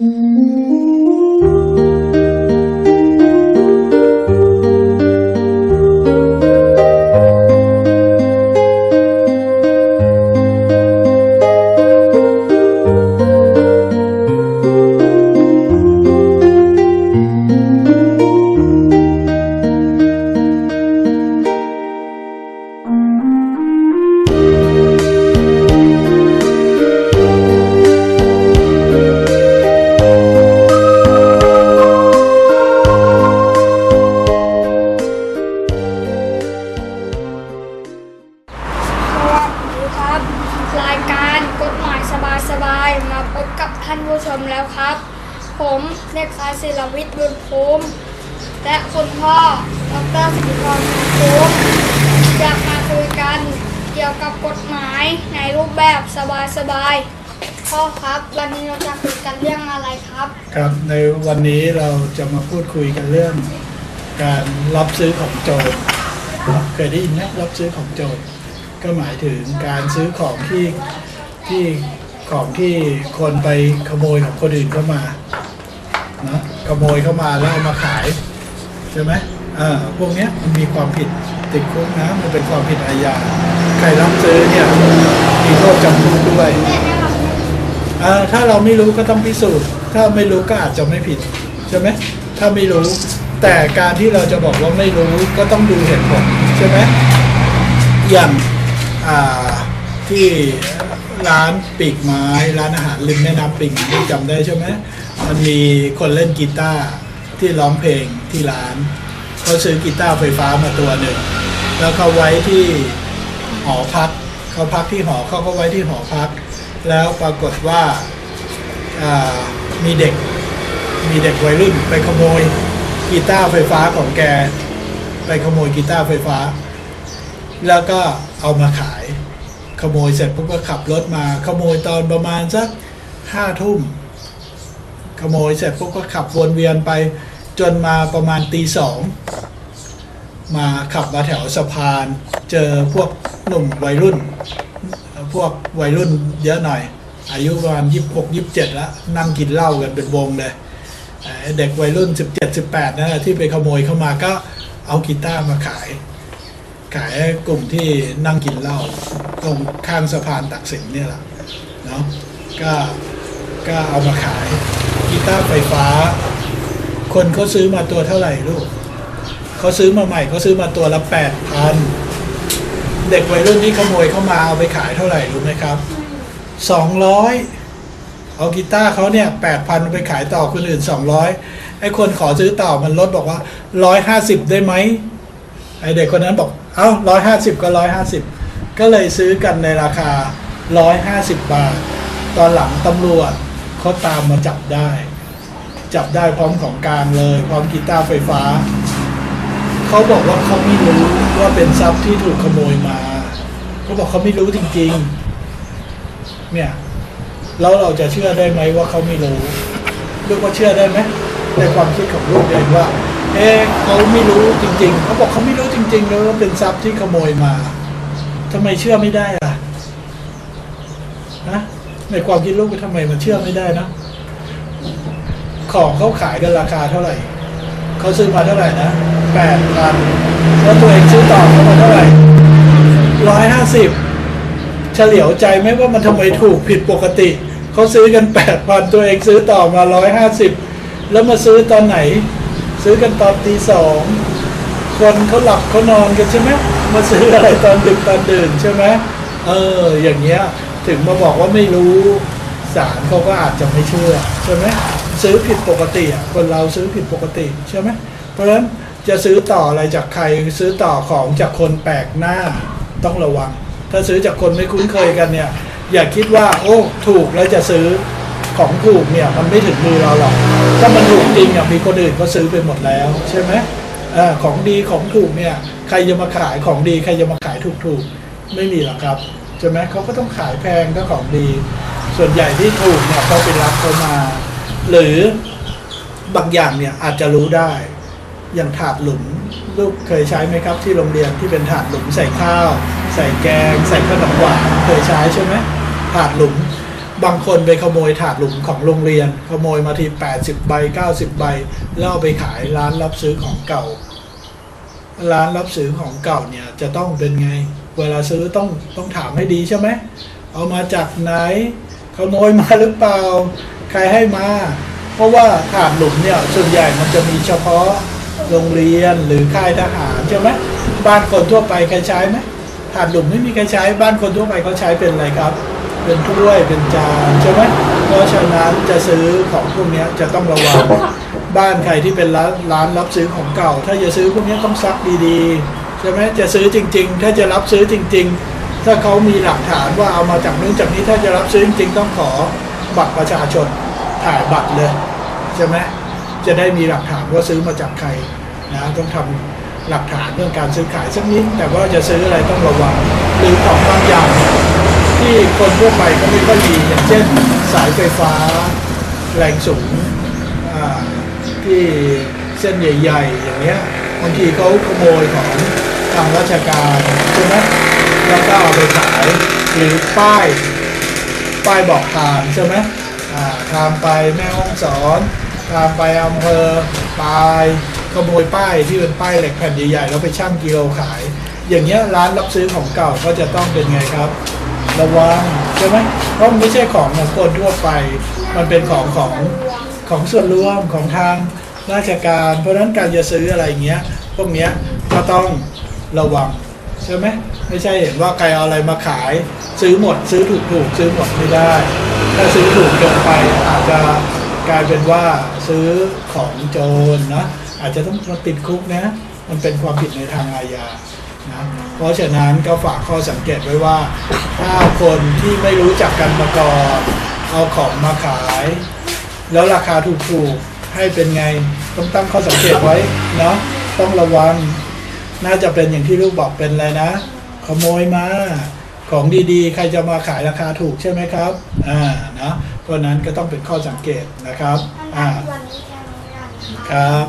ส รับรายการกฎหมายสบายๆมาพบกับท่านผู้ชมแล้วครับ ผมเด็กชายศิลวิทย์บุญภูมิและคุณพ่อดรสิริพรบุญภูมิอยากมาคุยกันเกี่ยวกับกฎหมายในรูปแบบสบายๆพ่อครับวันนี้เราจะคุยกันเรื่องอะไรครับ ครับในวันนี้เราจะมาพูดคุยกันเรื่อง การรับซื้อของโจรเคยได้ยินไหมรับซื้อของโจร ก็หมายถึงการซื้อของที่ที่ของที่คนไปขโมยของคนอื่นเข้ามานะขโมยเข้ามาแล้วเอามาขายใช่ไหมอ่าพวกเนี้ยมันมีความผิดติดคุกนะมันเป็นความผิดอาญาใครรับซื้อเนี่ยมีโทษจำคุกด้วยอ่าถ้าเราไม่รู้ก็ต้องพิสูจน์ ถ้าไม่รู้ก็อาจจะไม่ผิดใช่ไหมถ้าไม่รู้ แต่การที่เราจะบอกว่าไม่รู้ก็ต้องดูเหตุผลใช่ไหมอย่าง ที่ร้านปีกไม้ ร้านอาหารริมแม่น้ำปิงที่จำได้ใช่ไหมมันมีคนเล่นกีตาร์ที่ร้องเพลงที่ร้านเขาซื้อกีตาร์ไฟฟ้ามาตัวหนึ่งแล้วเขาไว้ที่หอพักเขาพักที่หอเขาก็ไว้ที่หอพัก แล้วปรากฏว่าอ่ามีเด็กมีเด็กวัยรุ่นไปขโมยกีตาร์ไฟฟ้าของแก ไปขโมยกีตาร์ไฟฟ้า แล้วก็ เอามาขาย ขโมยเสร็จปุ๊บก็ขับรถมา ขโมยตอนประมาณสักห้าทุ่มขโมยเสร็จปุ๊บก็ขับวนเวียนไป จนมาประมาณตีสองมาขับมาแถวสะพาน เจอพวกหนุ่มวัยรุ่น พวกวัยรุ่นเยอะหน่อย อายุประมาณยี่สิบหกยี่สิบเจ็ดแล้วนั่งกินเหล้ากันเป็นวงเลยเด็กวัยรุ่นสิบเจ็ดสิบแปดนั่นแหละที่ไปขโมยเข้ามาก็เอากีตาร์มาขาย ขายให้กลุ่มที่นั่งกินเหล้าตรงข้างสะพานตักสินเนี่ยแหละเนาะก็ก็เอามาขายกีตาร์ไฟฟ้า คนเขาซื้อมาตัวเท่าไหร่ลูกเขาซื้อมาใหม่เขาซื้อมาตัวละแปดพันเด็กวัยรุ่นที่ขโมยเข้ามาเอาไปขายเท่าไหร่รู้ไหมครับสองร้อยเอากีตาร์เขาเนี่ยแปดพันไปขายต่อคนอื่นสองร้อยไอ้คนขอซื้อต่อมันลดบอกว่าร้อยห้าสิบได้ไหมไอ้เด็กคนนั้นบอก เอ้าร้อยห้าสิบก็ร้อยห้าสิบก็เลยซื้อกันในราคาร้อยห้าสิบบาท ตอนหลังตำรวจเขาตามมาจับได้ จับได้พร้อมของกลางเลย พร้อมกีตาร์ไฟฟ้า เขาบอกว่าเขาไม่รู้ว่าเป็นทรัพย์ที่ถูกขโมยมา เขาบอกเขาไม่รู้จริง ๆ เนี่ยแล้วเราจะเชื่อได้ไหมว่าเขาไม่รู้ลูกว่าเชื่อได้ไหมในความคิดของลูกเองว่า เอ๊ะเขาไม่รู้จริง ๆ เขาบอกเขาไม่รู้จริงๆเลยว่าเป็นทรัพย์ที่ขโมยมาทำไมเชื่อไม่ได้ล่ะนะในความคิดลูกทำไมมันเชื่อไม่ได้นะ ของเขาขายกันราคาเท่าไหร่ เขาซื้อมาเท่าไหร่นะแปดพันแล้วตัวเองซื้อต่อเขามาเท่าไหร่ร้อยห้าสิบเฉลียวใจไหมว่ามันทำไมถูกผิดปกติ เขาซื้อกันแปดพันตัวเองซื้อต่อมาร้อยห้าสิบแล้วมาซื้อตอนไหน ซื้อกันตอนตีสองคนเขาหลับเขานอนกันใช่ไหมมาซื้ออะไรตอนดึกตอนดื่นใช่ไหมเออ อย่างเงี้ยถึงมาบอกว่าไม่รู้ศาลเขาก็อาจจะไม่เชื่อใช่ไหมซื้อผิดปกติคนเราซื้อผิดปกติใช่ไหมเพราะฉะนั้นจะซื้อต่ออะไรจากใครซื้อต่อของจากคนแปลกหน้าต้องระวัง ถ้าซื้อจากคนไม่คุ้นเคยกันเนี่ย อย่าคิดว่า โอ้ ถูกแล้วจะซื้อ ของถูกเนี่ยมันไม่ถึงมือเราหรอก ถ้ามันถูกจริงอะมีคนอื่นก็ซื้อไปหมดแล้ว ใช่ไหมอของดีของถูกเนี่ยใครจะมาขายของดีใครจะมาขายถูกๆไม่มีหรอกครับใช่ไหมเขาก็ต้องขายแพงก็ของดี ส่วนใหญ่ที่ถูกเนี่ยเขาไปรับเขามา หรือบางอย่างเนี่ยอาจจะรู้ได้ อย่างถาดหลุมลูกเคยใช้ไหมครับที่โรงเรียนที่เป็นถาดหลุมใส่ข้าว ใส่แกง ใส่ขนมหวานเคยใช้ใช่ไหมถาดหลุม บางคนไปขโมยถาดหลุมของโรงเรียน ขโมยมาที 80 ใบ 90 ใบ แล้วเอาไปขายร้านรับซื้อของเก่า ร้านรับซื้อของเก่าเนี่ยจะต้องเป็นไง เวลาซื้อต้องต้องถามให้ดีใช่ไหม เอามาจากไหน ขโมยมาหรือเปล่า ใครให้มา เพราะว่าถาดหลุมเนี่ยส่วนใหญ่มันจะมีเฉพาะโรงเรียนหรือค่ายทหารใช่ไหมบ้านคนทั่วไปใครใช้ไหมถาดหลุมไม่มีใครใช้บ้านคนทั่วไปเขาใช้เป็นอะไรครับ เป็นถ้วยเป็นจานใช่ไหมเพราะฉะนั้นจะซื้อของพวกเนี้ยจะต้องระวังบ้านใครที่เป็นร้านร้านรับซื้อของเก่า ถ้าจะซื้อพวกนี้ต้องซักดีๆใช่ไหมจะซื้อจริง ๆ ถ้าจะรับซื้อจริง ๆ ถ้าเขามีหลักฐานว่าเอามาจากนู้นจากนี้ถ้าจะรับซื้อจริง ๆ ต้องขอบัตรประชาชนถ่ายบัตรเลยใช่ไหมจะได้มีหลักฐานว่าซื้อมาจากใครนะต้องทำหลักฐานเรื่องการซื้อขายสักนิดแต่ว่าจะซื้ออะไรต้องระวังหรือของบางอย่างเนี่ย ที่คนทั่วไปก็ไม่ค่อยมีอย่างเช่นสายไฟฟ้าแรงสูงที่เส้นใหญ่ ๆ อย่างเงี้ยบางทีเขาขโมยของทางราชการใช่ไหมแล้วก็เอาไปขายหรือป้ายป้ายบอกทางใช่ไหมทางไปแม่ห้องสอนทางไปอำเภอปลายขโมยป้ายที่เป็นป้ายเหล็กแผ่นใหญ่ๆแล้วไปชั่งกิโลขาย อย่างเงี้ยร้านรับซื้อของเก่าก็จะต้องเป็นไงครับ ระวังใช่ไหมเพราะมันไม่ใช่ของของคนทั่วไป มันเป็นของของของส่วนรวมของทางราชการ เพราะฉะนั้นการจะซื้ออะไรเงี้ย พวกเนี้ยก็ต้องระวังใช่ไหมไม่ใช่เห็นว่าใครเอาอะไรมาขาย ซื้อหมด ซื้อถูกถูกซื้อหมดไม่ได้ ถ้าซื้อถูกเกินไปอาจจะกลายเป็นว่าซื้อของโจรนะอาจจะต้องมาติดคุกนะ มันเป็นความผิดในทางอาญา นะเพราะฉะนั้นก็ฝากข้อสังเกตไว้ว่าถ้าคนที่ไม่รู้จักกันมาก่อนเอาของมาขาย แล้วราคาถูกๆให้เป็นไงต้องตั้งข้อสังเกตไว้เนาะต้องระวังน่าจะเป็นอย่างที่ลูกบอกเป็นอะไรนะ ขโมยมาของดีๆ ใครจะมาขายราคาถูกใช่ไหมครับ อ่า นะเพราะนั้นก็ต้องเป็นข้อสังเกตนะครับ อ่า ครับ